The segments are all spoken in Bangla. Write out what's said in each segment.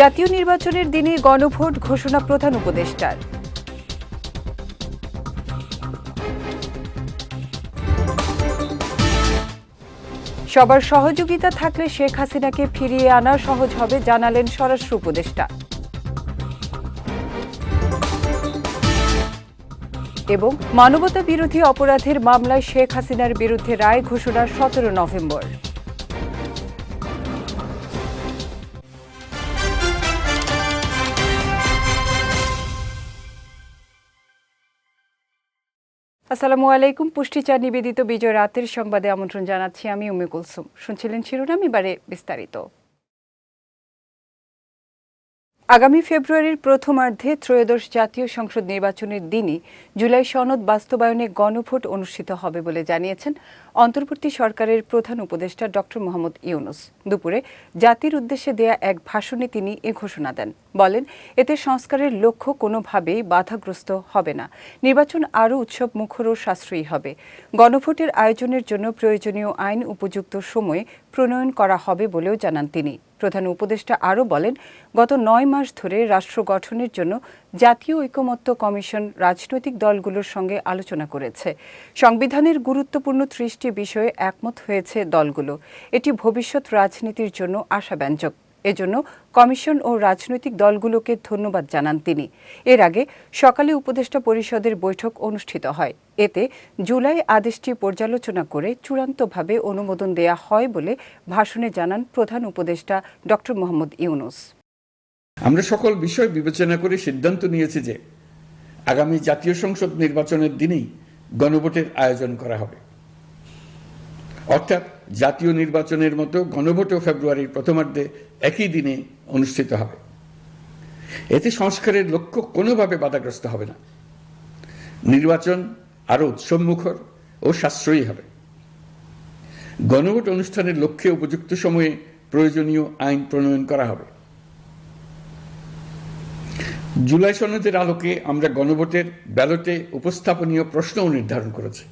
জাতীয় নির্বাচনের দিনে গণভোট ঘোষণা প্রধান উপদেষ্টার। সবার সহযোগিতা থাকলে শেখ হাসিনাকে ফিরিয়ে আনা সহজ হবে জানালেন স্বরাষ্ট্র উপদেষ্টা। এবং মানবতা বিরোধী অপরাধের মামলায় শেখ হাসিনার বিরুদ্ধে রায় ঘোষণার সতেরো নভেম্বর। আসসালামু আলাইকুম, পুষ্টিচার নিবেদিত বিজয় রাতের সংবাদে আমন্ত্রণ জানাচ্ছি আমি উমে কুলসুম শুনছিলেন শিরোনাম, এবারে বিস্তারিত। আগামী ফেব্রুয়ারির প্রথমার্ধে ত্রয়োদশ জাতীয় সংসদ নির্বাচনের দিনই জুলাই সনদ বাস্তবায়নে গণভোট অনুষ্ঠিত হবে বলে জানিয়েছেন অন্তর্বর্তী সরকারের প্রধান উপদেষ্টা ড মোহাম্মদ ইউনুস। দুপুরে জাতির উদ্দেশ্যে দেয়া এক ভাষণে তিনি এ ঘোষণা দেন। বলেন, এতে সংস্কারের লক্ষ্য কোনোভাবেই বাধাগ্রস্ত হবে না। নির্বাচন আরও উৎসব মুখর ও সাশ্রয়ী হবে। গণভোটের আয়োজনের জন্য প্রয়োজনীয় আইন উপযুক্ত সময়ে প্রণয়ন করা হবে বলেও জানান তিনি। প্রধান উপদেষ্টা আরও বলেন, গত নয় মাস ধরে রাষ্ট্র গঠনের জন্য জাতীয় ঐকমত্য কমিশন রাজনৈতিক দলগুলোর সঙ্গে আলোচনা করেছে। সংবিধানের গুরুত্বপূর্ণ ত্রিশটি বিষয়ে একমত হয়েছে দলগুলো। এটি ভবিষ্যৎ রাজনীতির জন্য আশাব্যঞ্জক। এজন্য কমিশন ও রাজনৈতিক দলগুলোকে ধন্যবাদ জানান তিনি। এর আগে সকালে উপদেষ্টা পরিষদের বৈঠক অনুষ্ঠিত হয়। এতে জুলাই আদেশটি পর্যালোচনা করে চূড়ান্তভাবে অনুমোদন দেয়া হয় বলে ভাষণে জানান প্রধান উপদেষ্টা ড মোহাম্মদ ইউনুস। আমরা সকল বিষয় বিবেচনা করে সিদ্ধান্ত নিয়েছি যে আগামী জাতীয় সংসদ নির্বাচনের দিনেই গণভোটের আয়োজন করা হবে। অর্থাৎ জাতীয় নির্বাচনের মতো গণভোটও ফেব্রুয়ারির প্রথমার্ধে একই দিনে অনুষ্ঠিত হবে। এতে সংস্কারের লক্ষ্য কোনোভাবে বাধাগ্রস্ত হবে না। নির্বাচন আরও উৎসবমুখর ও সাশ্রয়ী হবে। গণভোট অনুষ্ঠানের লক্ষ্যে উপযুক্ত সময়ে প্রয়োজনীয় আইন প্রণয়ন করা হবে। জুলাই সনদের আলোকে আমরা গণভোটের ব্যালটে উপস্থাপনীয় প্রশ্নও নির্ধারণ করেছি।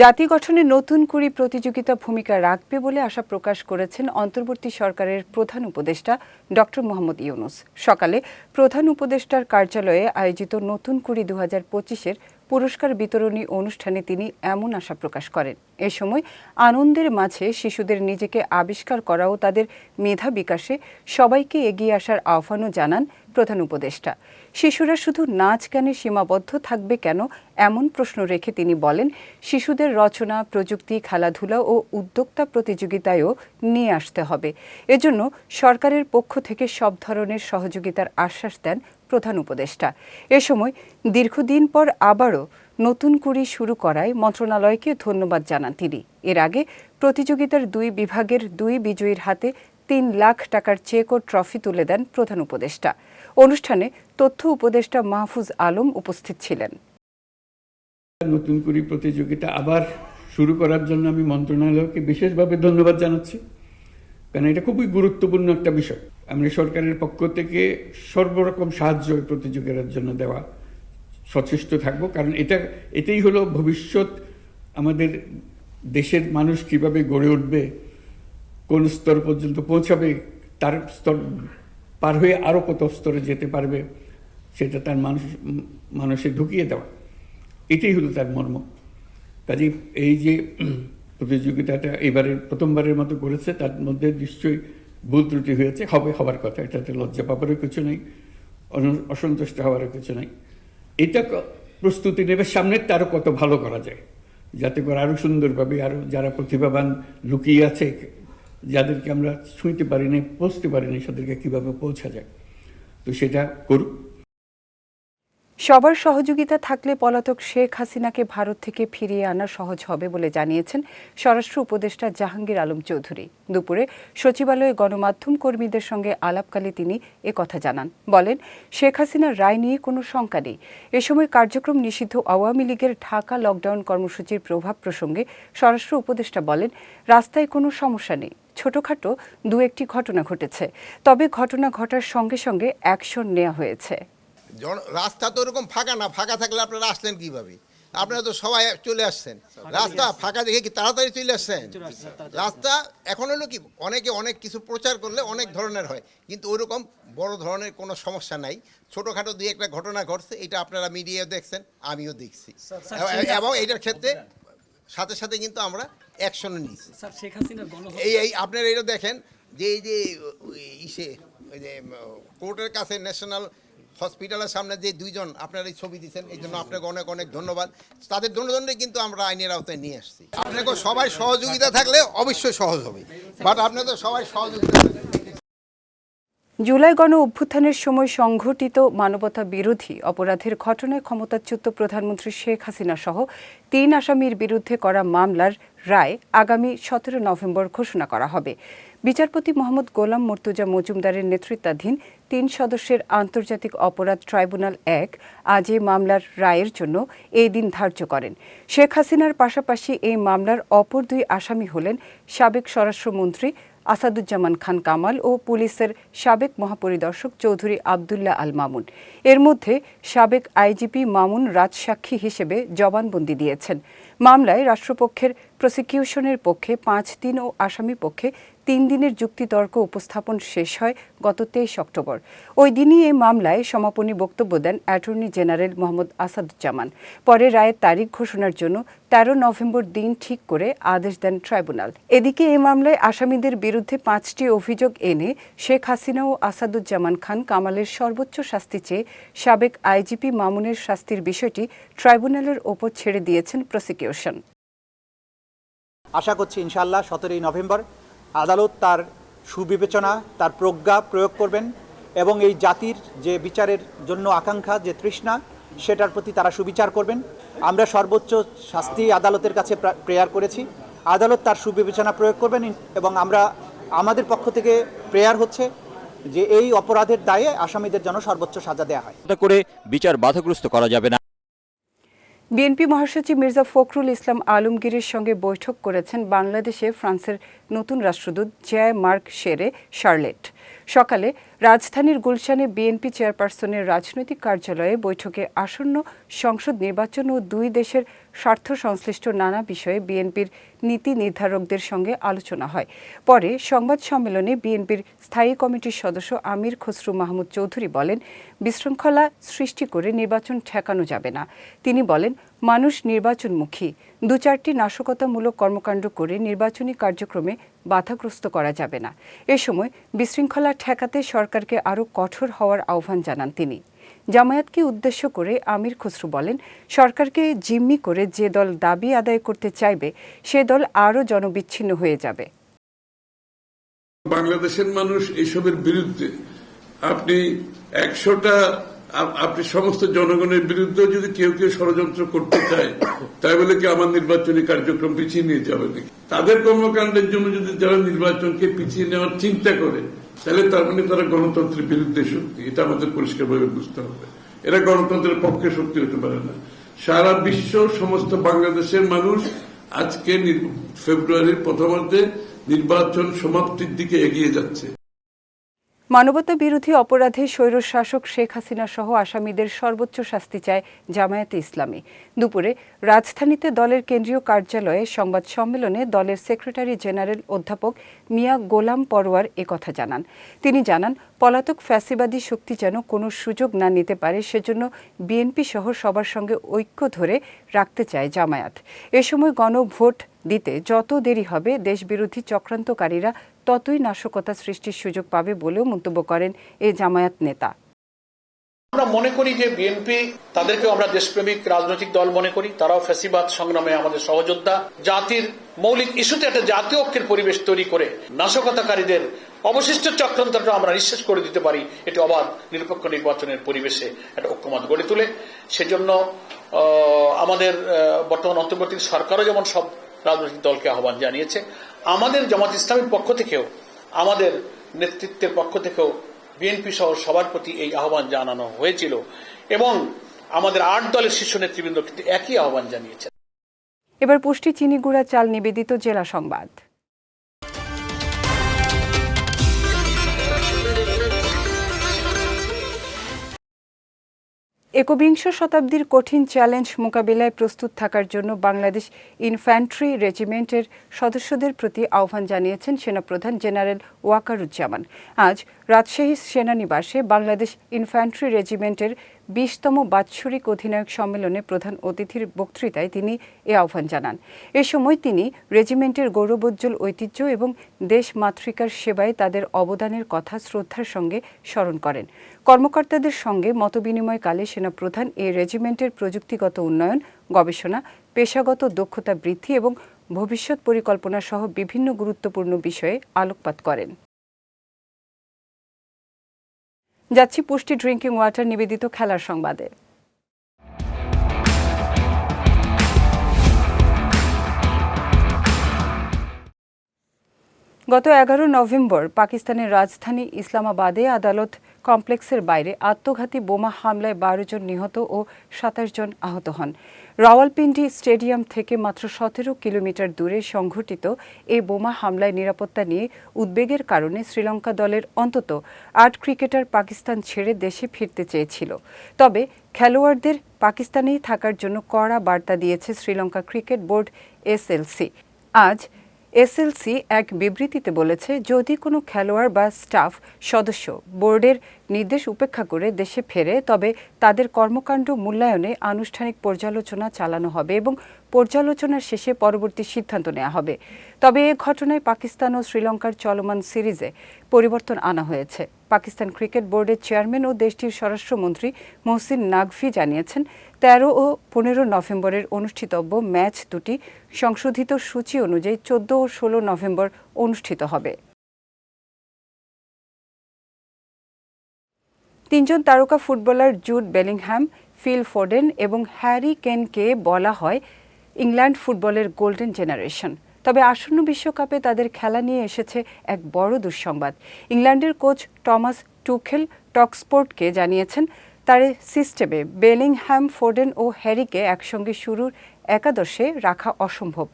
জাতি গঠনে নতুন কুড়ি প্রতিযোগিতা ভূমিকা রাখবে বলে আশা প্রকাশ করেছেন অন্তর্বর্তী সরকারের প্রধান উপদেষ্টা ড মোহাম্মদ ইউনুস। সকালে প্রধান উপদেষ্টার কার্যালয়ে আয়োজিত নতুন কুড়ি দু হাজার পঁচিশের পুরস্কার বিতরণী অনুষ্ঠানে তিনি এমন আশা প্রকাশ করেন। এ সময় আনন্দের মাঝে শিশুদের নিজেকে আবিষ্কার করা ও তাদের মেধা বিকাশে সবাইকে এগিয়ে আসার আহ্বানও জানান প্রধান উপদেষ্টা। শিশুরা শুধু নাচ গানে সীমাবদ্ধ থাকবে কেন এমন প্রশ্ন রেখে তিনি বলেন, শিশুদের রচনা, প্রযুক্তি, খেলাধুলা ও উদ্যোক্তা প্রতিযোগিতায়ও নিয়ে আসতে হবে। এজন্য সরকারের পক্ষ থেকে সব ধরনের সহযোগিতার আশ্বাস দেন প্রধান উপদেষ্টা। এ সময় দীর্ঘদিন পর আবারও নতুন কুড়ি শুরু করায় মন্ত্রণালয়কে ধন্যবাদ জানান তিনি। এর আগে প্রতিযোগিতার দুই বিভাগের দুই বিজয়ীর হাতে তিন লাখ টাকার চেক ও ট্রফি তুলে দেন প্রধান উপদেষ্টা। অনুষ্ঠানে তথ্য উপদেষ্টা মাহফুজ আলম উপস্থিত ছিলেন। নতুন করে প্রতিযোগিতা আবার শুরু করার জন্য আমি মন্ত্রণালয়কে বিশেষভাবে ধন্যবাদ জানাচ্ছি, কারণ এটা খুবই গুরুত্বপূর্ণ একটা বিষয়। আমরা সরকারের পক্ষ থেকে সর্বরকম সাহায্য প্রতিযোগিতার জন্য দেওয়া সচেষ্ট থাকব, কারণ এটা, এটাই হলো ভবিষ্যৎ আমাদের দেশের মানুষ কীভাবে গড়ে উঠবে, কোন স্তর পর্যন্ত পৌঁছাবে, তার স্তর পার হয়ে আরও কত স্তরে যেতে পারবে, সেটা তার মানুষ, মানুষে ঢুকিয়ে দেওয়া। এটাই হলো তার মর্ম। কাজে এই যে প্রতিযোগিতাটা এবারের, প্রথমবারের মতো করেছে, তার মধ্যে নিশ্চয়ই ভুল ত্রুটি হয়েছে, হবে হবার কথা, এটাতে লজ্জা পাবারও কিছু নেই অসন্তুষ্ট হওয়ারও কিছু নেই। এটা প্রস্তুতি নেবে, সামনের তারও কত ভালো করা যায়, যাতে করে আরও সুন্দরভাবে আরও যারা প্রতিভাবান লুকিয়ে আছে যাদেরকে আমরা ছুঁইতে পারিনি পৌঁছতে পারিনি তাদেরকে কীভাবে পৌঁছা যায়। তো সেটা করুক। সবার সহযোগিতা থাকলে পলাতক শেখ হাসিনাকে ভারত থেকে ফিরিয়ে আনা সহজ হবে বলে জানিয়েছেন স্বরাষ্ট্র উপদেষ্টা জাহাঙ্গীর আলম চৌধুরী। দুপুরে সচিবালয়ে গণমাধ্যম কর্মীদের সঙ্গে আলাপকালে তিনি কথা জানান। বলেন, শেখ হাসিনার রায় নিয়ে কোনো শঙ্কা নেই। এ সময় কার্যক্রম নিষিদ্ধ আওয়ামী লীগের ঢাকা লকডাউন কর্মসূচির প্রভাব প্রসঙ্গে স্বরাষ্ট্র উপদেষ্টা বলেন, রাস্তায় কোনো সমস্যা নেই। ছোটখাটো দু একটি ঘটনা ঘটেছে। তবে ঘটনা ঘটার সঙ্গে সঙ্গে অ্যাকশন নেওয়া হয়েছে। রাস্তা তো ওরকম ফাঁকা না ফাঁকা থাকলে আপনারা আসলেন কীভাবে? আপনারা তো সবাই চলে আসছেন। রাস্তা ফাঁকা দেখে কি তাড়াতাড়ি চলে আসছেন? রাস্তা এখন হলো কি অনেকে অনেক কিছু প্রচার করলে অনেক ধরনের হয়। কিন্তু ওরকম বড় ধরনের কোনো সমস্যা নাই। ছোটোখাটো দুই একটা ঘটনা ঘটছে এটা আপনারা মিডিয়ায় দেখছেন আমিও দেখছি। এবং- এবং এইটার ক্ষেত্রে সাথে সাথে কিন্তু আমরা অ্যাকশনও নিয়েছি। স্যার শেখ হাসিনার গণ এই এই আপনারা এটা দেখেন যে এই যে ইসে ওই যে কোর্টের কাছে ন্যাশনাল হসপিটালের সামনে যে দুইজন আপনারা এই ছবি দিচ্ছেন এই জন্য আপনাকে অনেক অনেক ধন্যবাদ। তাদের দণ্ডদণ্ডে কিন্তু আমরা আইনের আওতায় নিয়ে আসছি। আপনাকে সবাই সহযোগিতা থাকলে অবশ্যই সহজ হবে। বাট আপনাদের সবাই সহযোগিতা জুলাই গণ অভ্যুত্থানের সময় সংঘটিত মানবতা বিরোধী অপরাধের ঘটনায় ক্ষমতাচ্যুত প্রধানমন্ত্রী শেখ হাসিনা সহ তিন আসামির বিরুদ্ধে করা মামলার রায় আগামী সতেরো নভেম্বর ঘোষণা করা হবে। বিচারপতি মোহাম্মদ গোলাম মর্তুজা মজুমদারের নেতৃত্বাধীন তিন সদস্যের আন্তর্জাতিক অপরাধ ট্রাইব্যুনাল এক আজ এই মামলার রায়ের জন্য এই দিন ধার্য করেন। শেখ হাসিনার পাশাপাশি এই মামলার অপর দুই আসামি হলেন সাবেক স্বরাষ্ট্রমন্ত্রী আসাদুজ্জামান খান কামাল ও পুলিশের সাবেক মহাপরিদর্শক চৌধুরী আবদুল্লাহ আল মামুন। এর মধ্যে সাবেক আইজিপি মামুন রাজসাক্ষী হিসেবে জবানবন্দি দিয়েছেন। মামলায় রাষ্ট্রপক্ষের প্রসিকিউশনের পক্ষে পাঁচ দিন ও আসামি পক্ষে তিন দিনের যুক্তিতর্ক উপস্থাপন শেষ হয় গত তেইশ অক্টোবর। ওই দিনই এই মামলায় সমাপনী বক্তব্য দেন অ্যাটর্নি জেনারেল মোহাম্মদ আসাদুজ্জামান। পরে রায়ের তারিখ ঘোষণার জন্য তেরো নভেম্বর দিন ঠিক করে আদেশ দেন ট্রাইব্যুনাল। এদিকে এই মামলায় আসামিদের বিরুদ্ধে পাঁচটি অভিযোগ এনে শেখ হাসিনা ও আসাদুজ্জামান খান কামালের সর্বোচ্চ শাস্তি চেয়ে সাবেক আইজিপি মামুনের শাস্তির বিষয়টি ট্রাইব্যুনালের ওপর ছেড়ে দিয়েছেন প্রসিকিউশন। আশা করছি ইনশাআল্লাহ সতেরোই নভেম্বর আদালত তার সুবিবেচনা, তার প্রজ্ঞা প্রয়োগ করবেন এবং এই জাতির যে বিচারের জন্য আকাঙ্ক্ষা, যে তৃষ্ণা, সেটার প্রতি তারা সুবিচার করবেন। আমরা সর্বোচ্চ শাস্তি আদালতের কাছে প্রেয়ার করেছি। আদালত তার সুবিবেচনা প্রয়োগ করবেন এবং আমরা, আমাদের পক্ষ থেকে প্রেয়ার হচ্ছে যে এই অপরাধের দায়ে আসামিদের জন্য সর্বোচ্চ সাজা দেওয়া হয়। করে বিচার বাধাগ্রস্ত করা যাবে না। বিএনপি মহাসচিব মির্জা ফখরুল ইসলাম আলমগীরের সঙ্গে বৈঠক করেছেন বাংলাদেশে ফ্রান্সের নতুন রাষ্ট্রদূত জ্যায় মার্ক শেরে শার্লেট। সকালে রাজধানীর গুলশানে বিএনপি চেয়ারপারসনের রাজনৈতিক কার্যালয়ে বৈঠকে আসন্ন সংসদ নির্বাচন ও দুই দেশের স্বার্থ সংশ্লিষ্ট নানা বিষয়ে বিএনপির নীতি নির্ধারকদের সঙ্গে আলোচনা হয়। পরে সংবাদ সম্মেলনে বিএনপির স্থায়ী কমিটির সদস্য আমির খসরু মাহমুদ চৌধুরী বলেন, বিশৃঙ্খলা সৃষ্টি করে নির্বাচন ঠেকানো যাবে না। তিনি বলেন মানুষ নির্বাচনমুখী। দু চারটি নাশকতামূলক কর্মকাণ্ড করে নির্বাচনী কার্যক্রমে বাধাগ্রস্ত করা যাবে না। এ সময় বিশৃঙ্খলা ঠেকাতে সরকারকে আরও কঠোর হওয়ার আহ্বান জানান তিনি। জামায়াতকে উদ্দেশ্য করে আমির খসরু বলেন, সরকারকে জিম্মি করে যে দল দাবি আদায় করতে চাইবে, সে দল আরও জনবিচ্ছিন্ন হয়ে যাবে। বাংলাদেশের মানুষ এসবের বিরুদ্ধে আপনি একশোটা আপনি সমস্ত জনগণের বিরুদ্ধে যদি কেউ কেউ ষড়যন্ত্র করতে চায়, তাই বলে কি আমার নির্বাচনী কার্যক্রম পিছিয়ে নিয়ে যাবে নাকি? তাদের কর্মকাণ্ডের জন্য যদি যারা নির্বাচনকে পিছিয়ে নেওয়ার চিন্তা করে, তাহলে তার মানে তারা গণতন্ত্রের বিরুদ্ধে শক্তি। এটা আমাদের পরিষ্কারভাবে বুঝতে হবে। এরা গণতন্ত্রের পক্ষে শক্তি হতে পারে না। সারা বিশ্ব, সমস্ত বাংলাদেশের মানুষ আজকে ফেব্রুয়ারির প্রথমার্ধে নির্বাচন সমাপ্তির দিকে এগিয়ে যাচ্ছে। মানবতা বিরোধী অপরাধে স্বৈরশাসক শেখ হাসিনা সহ আসামিদের সর্বোচ্চ শাস্তি চায় জামায়াতে ইসলামী। দুপুরে রাজধানীতে দলের কেন্দ্রীয় কার্যালয়ে সংবাদ সম্মেলনে দলের সেক্রেটারি জেনারেল অধ্যাপক মিয়া গোলাম পরোয়ার একথা জানান। তিনি জানান, পলাতক ফ্যাসিবাদী শক্তি যেন কোনো সুযোগ না নিতে পারে, সেজন্য বিএনপি সহ সবার সঙ্গে ঐক্য ধরে রাখতে চায় জামায়াত। এ সময় গণভোট দিতে যত দেরি হবে, দেশবিরোধী চক্রান্তকারীরা ততই নাশকতা সৃষ্টির সুযোগ পাবে বলেও মন্তব্য করেন এ জামায়াত নেতা। আমরা মনে করি যে বিএনপি তাদেরকেও আমরা দেশপ্রেমিক রাজনৈতিক দল মনে করি, তারাও ফ্যাসিবাদ সংগ্রামে আমাদের সহযোদ্ধা। জাতির মৌলিক ইস্যুতে একটা জাতীয় ঐক্যের পরিবেশ তৈরি করে নাশকতাকারীদের অবশিষ্ট চক্রান্তটা আমরা নিঃশেষ করে দিতে পারি, এটি অবাধ নিরপেক্ষ নির্বাচনের পরিবেশে একটা ঐক্যমত গড়ে তুলে। সেজন্য আমাদের বর্তমান অন্তর্বর্তী সরকারও যেমন সব রাজনৈতিক দলকে আহ্বান জানিয়েছে আমাদের জামাত ইসলামের পক্ষ থেকেও, আমাদের নেতৃত্বের পক্ষ থেকেও বিএনপি সহ সবার প্রতি এই আহ্বান জানানো হয়েছিল এবং আমাদের আট দলের শীর্ষ নেতৃবৃন্দ কিন্তু একই আহ্বান জানিয়েছেন। এবার পুষ্টি চিনিগুড়া চাল নিবেদিত জেলা সংবাদ। একবিংশ শতাব্দীর কঠিন চ্যালেঞ্জ মোকাবিলায় প্রস্তুত থাকার জন্য বাংলাদেশ ইনফ্যান্ট্রি রেজিমেন্টের সদস্যদের প্রতি আহ্বান জানিয়েছেন সেনাপ্রধান জেনারেল ওয়াকারুজ্জামান। আজ রাজশাহী সেনানিবাসে বাংলাদেশ ইনফ্যান্ট্রি রেজিমেন্টের বিশতম বাৎসরিক অধিনায়ক সম্মেলনে প্রধান অতিথির বক্তৃতায় তিনি এ আহ্বান জানান। এ সময় তিনি রেজিমেন্টের গৌরবোজ্জ্বল ঐতিহ্য এবং দেশ মাতৃকার সেবায় তাদের অবদানের কথা শ্রদ্ধার সঙ্গে স্মরণ করেন। কর্মকর্তাদের সঙ্গে মতবিনিময়কালে সেনাপ্রধান এই রেজিমেন্টের প্রযুক্তিগত উন্নয়ন, গবেষণা, পেশাগত দক্ষতা বৃদ্ধি এবং ভবিষ্যৎ পরিকল্পনা সহ বিভিন্ন গুরুত্বপূর্ণ বিষয়ে আলোকপাত করেন। যাচ্ছি পুষ্টি ড্রিঙ্কিং ওয়াটার নিবেদিত খেলার সংবাদে। গত এগারো নভেম্বর পাকিস্তানের রাজধানী ইসলামাবাদে আদালত কমপ্লেক্সের বাইরে আত্মঘাতী বোমা হামলায় বারো জন নিহত ও সাতাশ জন আহত হন। রাওয়ালপিন্ডি স্টেডিয়াম থেকে মাত্র সতেরো কিলোমিটার দূরে সংঘটিত এই বোমা হামলায় নিরাপত্তা নিয়ে উদ্বেগের কারণে শ্রীলঙ্কা দলের অন্তত আট ক্রিকেটার পাকিস্তান ছেড়ে দেশে ফিরতে চেয়েছিল। তবে খেলোয়াড়দের পাকিস্তানেই থাকার জন্য কড়া বার্তা দিয়েছে শ্রীলঙ্কা ক্রিকেট বোর্ড এসএলসি। আজ এসএলসি এক বিবৃতিতে বলেছে যদি কোনো খেলোয়াড় বা স্টাফ সদস্য বোর্ডের নির্দেশ উপেক্ষা করে দেশে ফেরে, তবে তাদের কর্মকাণ্ড মূল্যায়নে আনুষ্ঠানিক পর্যালোচনা চালানো হবে এবং পর্যালোচনার শেষে পরবর্তী সিদ্ধান্ত নেওয়া হবে। তবে এ ঘটনায় পাকিস্তান ও শ্রীলঙ্কার চলমান সিরিজে পরিবর্তন আনা হয়েছে। পাকিস্তান ক্রিকেট বোর্ডের চেয়ারম্যান ও দেশটির স্বরাষ্ট্রমন্ত্রী মহসিন নাকভি জানিয়েছেন, তেরো ও পনেরো নভেম্বরের অনুষ্ঠিতব্য ম্যাচ দুটি সংশোধিত সূচি অনুযায়ী চোদ্দ ও ষোলো নভেম্বর অনুষ্ঠিত হবে। তিনজন তারকা footballer Jude Bellingham Phil Foden এবং হ্যারি কেনকে বলা হয় ইংল্যান্ড ফুটবলের গোল্ডেন জেনারেশন। তবে আসন্ন বিশ্বকাপে তাদের খেলা নিয়ে এসেছে এক বড় দুঃসংবাদ। ইংল্যান্ডের কোচ টমাস টুখেল টকস্পোর্টকে জানিয়েছেন, তার সিস্টেমে বেলিংহ্যাম ফোডেন ও হ্যারিকে একসঙ্গে শুরুর একাদশে রাখা অসম্ভব।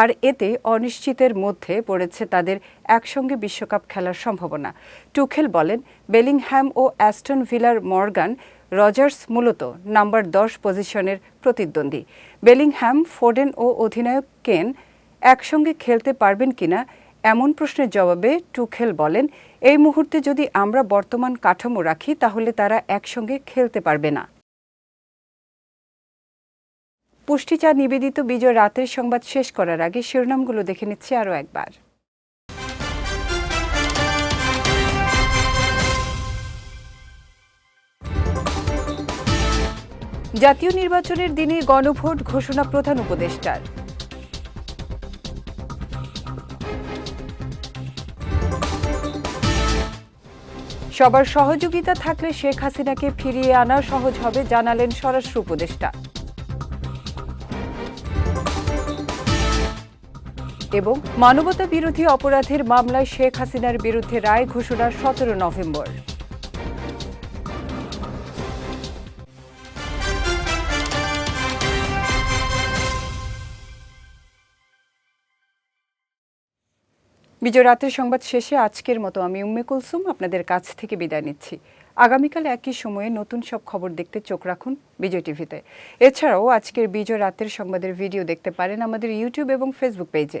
আর এতে অনিশ্চিতের মধ্যে পড়েছে তাদের একসঙ্গে বিশ্বকাপ খেলার সম্ভাবনা। টুখেল বলেন বেলিংহ্যাম ও অ্যাস্টন ভিলার মর্গান রজার্স মূলত নাম্বার দশ পজিশনের প্রতিদ্বন্দ্বী। বেলিংহ্যাম ফোডেন ও অধিনায়ক কেন একসঙ্গে খেলতে পারবেন কিনা এমন প্রশ্নের জবাবে টুখেল বলেন, এই মুহূর্তে যদি আমরা বর্তমান কাঠামো রাখি তাহলে তারা একসঙ্গে খেলতে পারবে না। পুষ্টিচা নিবেদিত বিজয় রাতের সংবাদ শেষ করার আগে শিরোনামগুলো দেখে নিচ্ছি আরও একবার। জাতীয় নির্বাচনের দিনে গণভোট ঘোষণা প্রধান উপদেষ্টার। সবার সহযোগিতা থাকলে শেখ হাসিনাকে ফিরিয়ে আনা সহজ হবে, জানালেন স্বরাষ্ট্র উপদেষ্টা। এবং মানবতা বিরোধী অপরাধের মামলায় শেখ হাসিনার বিরুদ্ধে রায় ঘোষণা সতেরো নভেম্বর। বিজয় রাতের সংবাদ শেষে আজকের মতো আমি উম্মে কুলসুম আপনাদের কাছ থেকে বিদায় নিচ্ছি। আগামীকাল একই সময়ে নতুন সব খবর দেখতে চোখ রাখুন বিজয় টিভিতে। এছাড়াও আজকের বিজয় রাতের সংবাদের ভিডিও দেখতে পারেন আমাদের ইউটিউব এবং ফেসবুক পেজে।